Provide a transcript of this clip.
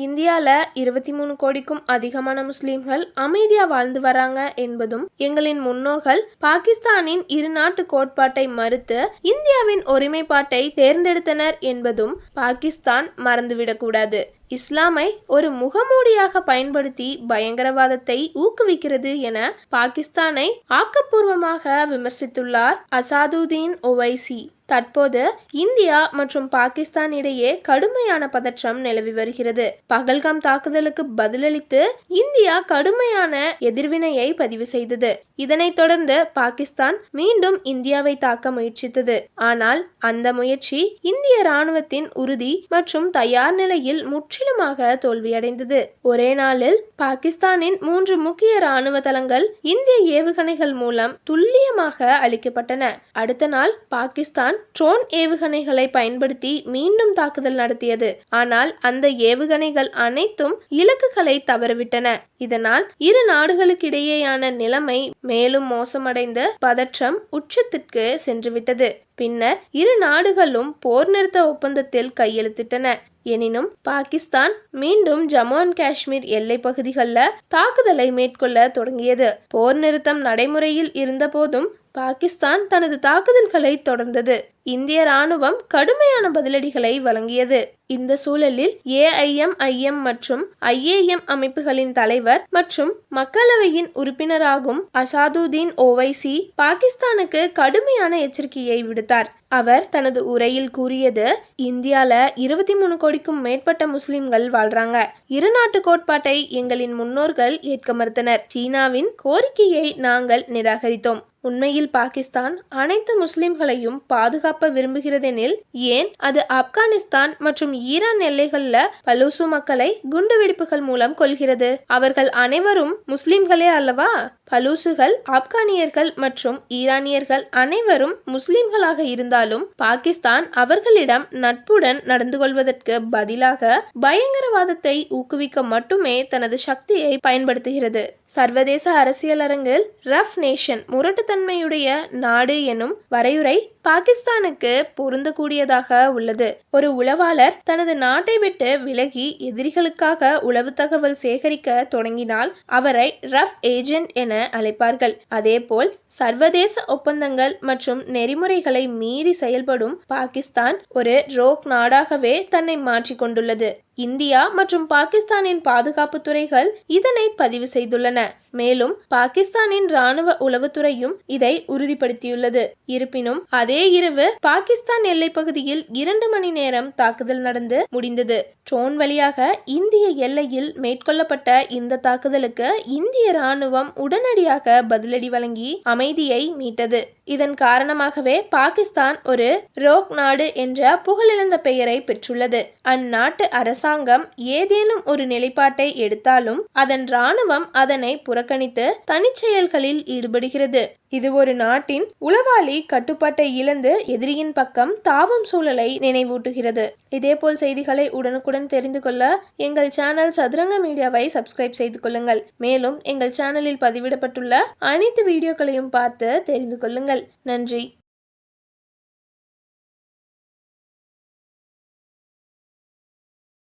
இந்தியாவில் இருபத்தி மூணு கோடிக்கும் அதிகமான முஸ்லீம்கள் அமைதியாக வாழ்ந்து வராங்க என்பதும் எங்களின் முன்னோர்கள் பாகிஸ்தானின் இரு நாட்டு கோட்பாட்டை மறுத்து இந்தியாவின் ஒருமைப்பாட்டை தேர்ந்தெடுத்தனர் என்பதும் பாகிஸ்தான் மறந்துவிடக்கூடாது. இஸ்லாமை ஒரு முகமூடியாக பயன்படுத்தி பயங்கரவாதத்தை ஊக்குவிக்கிறது என பாகிஸ்தானை ஆக்கப்பூர்வமாக விமர்சித்துள்ளார் அசாதுதீன் ஒவைசி தற்போது இந்தியா மற்றும் பாகிஸ்தான் இடையே கடுமையான பதற்றம் நிலவி வருகிறது. பகல்காம் தாக்குதலுக்கு பதிலளித்து இந்தியா கடுமையான எதிர்வினையை பதிவு செய்தது. இதனைத் தொடர்ந்து பாகிஸ்தான் மீண்டும் இந்தியாவை தாக்க முயற்சித்தது. ஆனால் அந்த முயற்சி இந்திய ராணுவத்தின் உறுதி மற்றும் தயார் நிலையில் முற்றிலுமாக தோல்வியடைந்தது. ஒரே நாளில் பாகிஸ்தானின் மூன்று முக்கிய ராணுவ தளங்கள் இந்திய ஏவுகணைகள் மூலம் துல்லியமாக அளிக்கப்பட்டன அடுத்த நாள் பாகிஸ்தான் ட்ரோன் ஏவுகணைகளை பயன்படுத்தி மீண்டும் தாக்குதல் நடத்தியது. ஆனால் அந்த ஏவுகணைகள் அனைத்தும் இலக்குகளை தவறவிட்டன. இதனால் இரு நாடுகளுக்கிடையேயான நிலைமை மேலும் மோசமடைந்த பதற்றம் உச்சத்திற்கு சென்றுவிட்டது. பின்னர் இரு நாடுகளும் போர் நிறுத்த ஒப்பந்தத்தில் கையெழுத்திட்டன. எனினும் பாகிஸ்தான் மீண்டும் ஜம்மு அண்ட் காஷ்மீர் எல்லை பகுதிகளில் தாக்குதலை மேற்கொள்ள தொடங்கியது. போர் நிறுத்தம் நடைமுறையில் இருந்தபோதும் பாகிஸ்தான் தனது தாக்குதல்களை தொடர்ந்தது. இந்திய ராணுவம் கடுமையான பதிலடிகளை வழங்கியது. இந்த சூழலில் ஏஐஎம்ஐஎம் மற்றும் ஐஏஎம் அமைப்புகளின் தலைவர் மற்றும் மக்களவையின் உறுப்பினராகும் அசாதுதீன் ஓவைசி பாகிஸ்தானுக்கு கடுமையான எச்சரிக்கையை விடுத்தார். அவர் தனது உரையில் கூறியது இந்தியால இருபத்தி மூணு கோடிக்கும் மேற்பட்ட முஸ்லிம்கள் வாழ்றாங்க. இரு நாட்டு கோட்பாட்டை எங்களின் முன்னோர்கள் ஏற்க மறுத்தனர். சீனாவின் கோரிக்கையை நாங்கள் நிராகரித்தோம். உண்மையில் பாகிஸ்தான் அனைத்து முஸ்லிம்களையும் பாதுகாப்ப விரும்புகிறதெனில் ஏன்? அது ஆப்கானிஸ்தான் மற்றும் ஈரான் எல்லைகள்ல பலூசு மக்களை குண்டுவெடிப்புகள் மூலம் கொள்கிறது அவர்கள் அனைவரும் முஸ்லிம்களே அல்லவா? பலூசுகள் ஆப்கானியர்கள் மற்றும் ஈரானியர்கள் அனைவரும் முஸ்லிம்களாக இருந்தாலும் பாகிஸ்தான் அவர்களிடம் நட்புடன் நடந்து கொள்வதற்கு பதிலாக பயங்கரவாதத்தை ஊக்குவிக்க மட்டுமே தனது சக்தியை பயன்படுத்துகிறது. சர்வதேச அரசியல் அரங்கில் ரஃப் நேஷன் முரட்டுத்தன்மையுடைய நாடு எனும் வரையுறை பாகிஸ்தானுக்கு பொருந்தக்கூடியதாக உள்ளது. ஒரு உளவாளர் தனது நாட்டை விட்டு விலகி எதிரிகளுக்காக உளவு தகவல் சேகரிக்க தொடங்கினால் அவரை ரஃப் ஏஜென்ட் என அழைப்பார்கள். அதேபோல் சர்வதேச ஒப்பந்தங்கள் மற்றும் நெறிமுறைகளை மீறி செயல்படும் பாகிஸ்தான் ஒரு ரோக் நாடாகவே தன்னை மாற்றிக்கொண்டுள்ளது இந்தியா மற்றும் பாகிஸ்தானின் பாதுகாப்பு துறைகள் இதனை பதிவு செய்துள்ளன. மேலும் பாகிஸ்தானின் ராணுவ உளவுத்துறையும் இதை உறுதிப்படுத்தியுள்ளது. இருப்பினும் அதே இரவு பாகிஸ்தான் எல்லை பகுதியில் இரண்டு மணி நேரம் தாக்குதல் நடந்து முடிந்தது. ட்ரோன் வழியாக இந்திய எல்லையில் மேற்கொள்ளப்பட்ட இந்த தாக்குதலுக்கு இந்திய ராணுவம் உடனடியாக பதிலடி வழங்கி அமைதியை மீட்டது. இதன் காரணமாகவே பாகிஸ்தான் ஒரு ரோக் நாடு என்ற புகழிழந்த பெயரை பெற்றுள்ளது. அந்நாட்டு அரசாங்கம் ஏதேனும் ஒரு நிலைப்பாட்டை எடுத்தாலும் அதன் ராணுவம் அதனை புறக்கணித்து தனிச்செயல்களில் ஈடுபடுகிறது. இது ஒரு நாட்டின் உளவாளி கட்டுப்பாட்டை இழந்து எதிரியின் பக்கம் தாவும் சூழலை நினைவூட்டுகிறது. இதேபோல் செய்திகளை உடனுக்குடன் தெரிந்து கொள்ள எங்கள் சேனல் சதுரங்க மீடியாவை சப்ஸ்கிரைப் செய்து கொள்ளுங்கள். மேலும் எங்கள் சேனலில் பதிவிடப்பட்டுள்ள அனைத்து வீடியோக்களையும் பார்த்து தெரிந்து கொள்ளுங்கள். நன்றி